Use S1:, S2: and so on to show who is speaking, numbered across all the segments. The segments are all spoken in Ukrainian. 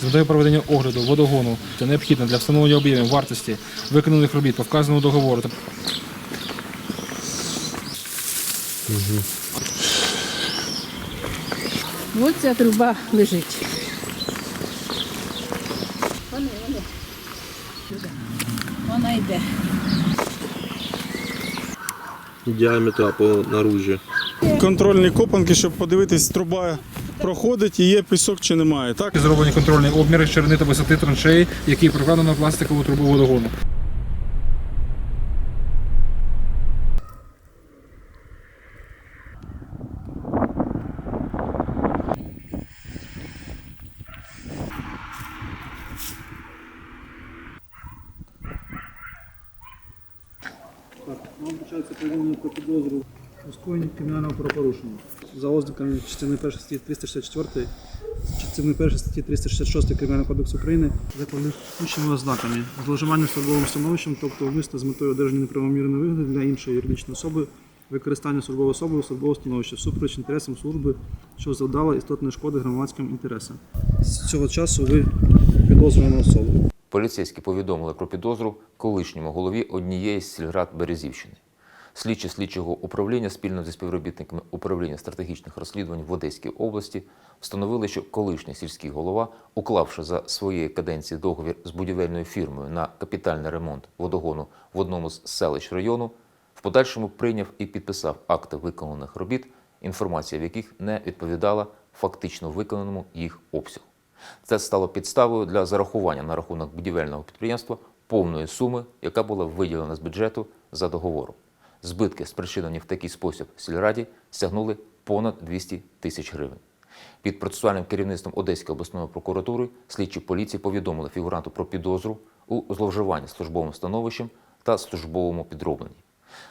S1: З метою проведення огляду водогону та необхідно для встановлення об'ємів вартості виконаних робіт по вказаному договору
S2: Ось ця труба лежить. Вони, вони. Вона йде.
S3: діаметра по наружі.
S4: контрольні копанки, щоб подивитись, труба проходить і є пісок чи немає. Так?
S1: зроблені контрольні обміри ширини та висоти траншеї, які прокладено на пластикову трубу водогону.
S5: Вам почається повідомлення про підозру у скоєнні кримінального правопорушення. За ознаками частини 1 статті 364, частини 1 статті 366 Кримінального кодексу України за політичними ознаками, зловживання службовим становищем, тобто вмисно з метою одержання неправомірної вигоди для іншої юридичної особи, використання службової особи службового становища всупереч інтересам служби, що завдало істотної шкоди громадським інтересам. З цього часу ви підозрювана особа.
S6: Поліцейські повідомили про підозру колишньому голові однієї з сільрад Березівщини. Слідчі слідчого управління спільно зі співробітниками управління стратегічних розслідувань в Одеській області встановили, що колишній сільський голова, уклавши за своєї каденції договір з будівельною фірмою на капітальний ремонт водогону в одному з селищ району, в подальшому прийняв і підписав акти виконаних робіт, інформація в яких не відповідала фактично виконаному їх обсягу. Це стало підставою для зарахування на рахунок будівельного підприємства повної суми, яка була виділена з бюджету за договором. Збитки, спричинені в такий спосіб сільраді, сягнули понад 200 тисяч гривень. Під процесуальним керівництвом Одеської обласної прокуратури слідчі поліції повідомили фігуранту про підозру у зловживанні службовим становищем та службовому підробленні.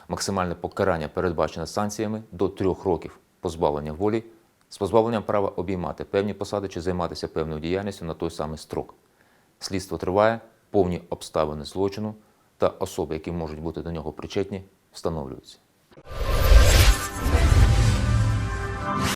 S6: Максимальне покарання передбачене санкціями до трьох років позбавлення волі з позбавленням права обіймати певні посади чи займатися певною діяльністю на той самий строк. Слідство триває, повні обставини злочину та особи, які можуть бути до нього причетні, встановлюються.